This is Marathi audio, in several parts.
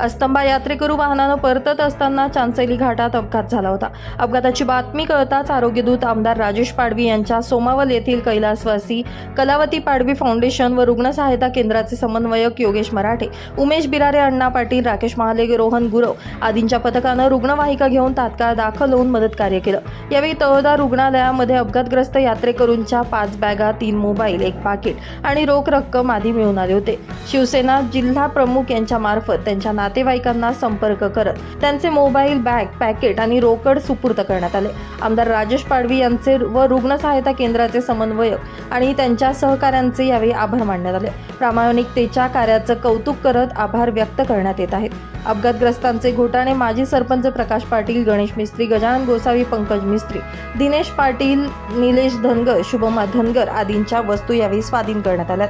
अस्तंबा यात्रेकरू वाहनानं परतत असताना चांचेली घाटात अपघात झाला होता. अपघाताची बातमी कळताच आरोग्यदूत आमदार राजेश पाडवी यांच्या सोमावल येथील कैलासवासी कलावती पाडवी फाउंडेशन व रुग्ण सहायता केंद्राचे समन्वयक योगेश मराठे उमेश बिरारे अण्णा पाटील राकेश महाले रोहन गुरव आदींच्या पथकानं रुग्णवाहिका घेऊन तात्काळ दाखल होऊन मदत कार्य केलं. यावेळी तहदा रुग्णालयामध्ये अपघातग्रस्त यात्रेकरूंच्या पाच बॅगा तीन मोबाईल एक पाकिट आणि रोख रक्कम आदी मिळून आले होते. शिवसेना जिल्हा प्रमुख यांच्या मार्फत त्यांच्या नातेवाईकांना संपर्क करत त्यांचे मोबाईल बॅग पॅकेट आणि रोकड सुपूर्द करण्यात आले. आमदार राजेश पाडवी यांचे व रुग्ण सहायता केंद्राचे समन्वयक आणि त्यांच्या सहकाऱ्यांचे यावेळी आभार मानण्यात आले. प्रामाणिकतेच्या कार्याचं कौतुक करत आभार व्यक्त करण्यात येत आहेत. अपघातग्रस्तांचे घोटाणे माजी सरपंच प्रकाश पाटील गणेश मिस्त्री गजानन गोसावी पंकज मिस्त्री दिनेश पाटील निलेश धनगर शुभमा धनगर आदींच्या वस्तू यावेळी स्वाधीन करण्यात आल्यात.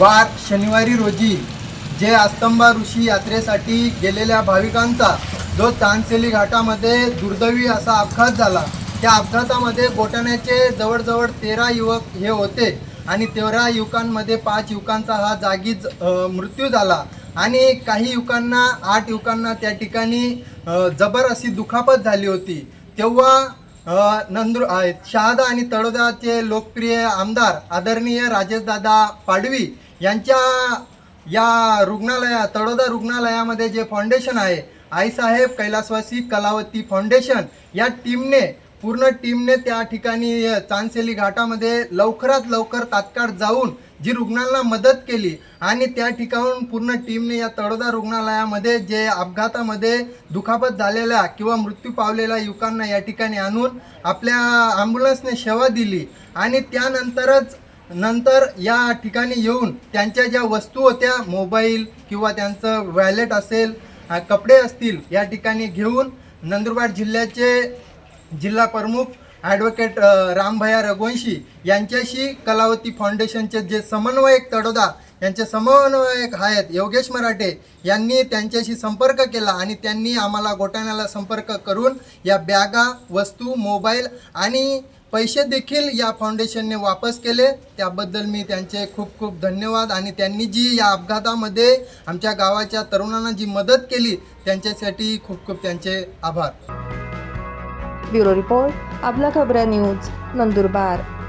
वार शनिवारी रोजी जे आस्तंबा ऋषी यात्रेसाठी गेलेल्या भाविकांचा जो तानसेली घाटामध्ये दुर्दैवी असा अपघात झाला. त्या अपघातामध्ये गोटाण्याचे जवळजवळ तेरा युवक हे होते आणि तेरा युवकांमध्ये पाच युवकांचा हा जागीच मृत्यू झाला. आणि काही युवकांना आठ युवकांना त्या ठिकाणी जबर अशी दुखापत झाली होती. तेव्हा नंदुर शहादा आणि तळोदाचे लोकप्रिय आमदार आदरणीय राजेशदादा पाडवी यांच्या या रुग्णालया तळोदा रुग्णालयामध्ये जे फाउंडेशन आहे आईसाहेब कैलासवासी कलावती फाउंडेशन या टीमने पूर्ण टीमने त्या ठिकाणी चांसेली चांदसेली घाटामध्ये लवकरात लवकर तात्काळ जाऊन जी रुग्णांना मदत केली आणि त्या ठिकाणून पूर्ण टीमने या तळोदा रुग्णालयामध्ये जे अपघातामध्ये दुखापत झालेल्या किंवा मृत्यू पावलेल्या युवकांना या ठिकाणी आणून आपल्या ॲम्ब्युलन्सने सेवा दिली आणि त्यानंतरच नंतर या ठिकाणी येऊन त्यांच्या ज्या वस्तू होत्या मोबाईल किंवा त्यांचं वॅलेट असेल कपडे असतील या ठिकाणी घेऊन नंदुरबार जिल्ह्याचे जिल्हा प्रमुख ॲडव्होकेट रामभया रघुवंशी यांच्याशी कलावती फाउंडेशनचे जे समन्वयक तडोदा यांचे समन्वयक आहेत योगेश मराठे यांनी त्यांच्याशी संपर्क केला आणि त्यांनी आम्हाला गोटाण्याला संपर्क करून या बॅगा वस्तू मोबाईल आणि पैसे देखील या फाउंडेशनने वापस केले. त्याबद्दल मी त्यांचे खूप खूप धन्यवाद. आणि त्यांनी जी या अपघातामध्ये आमच्या गावाच्या तरुणांना जी मदत केली त्यांच्यासाठी खूप खूप त्यांचे आभार. ब्युरो रिपोर्ट आपला खबऱ्या न्यूज नंदुरबार.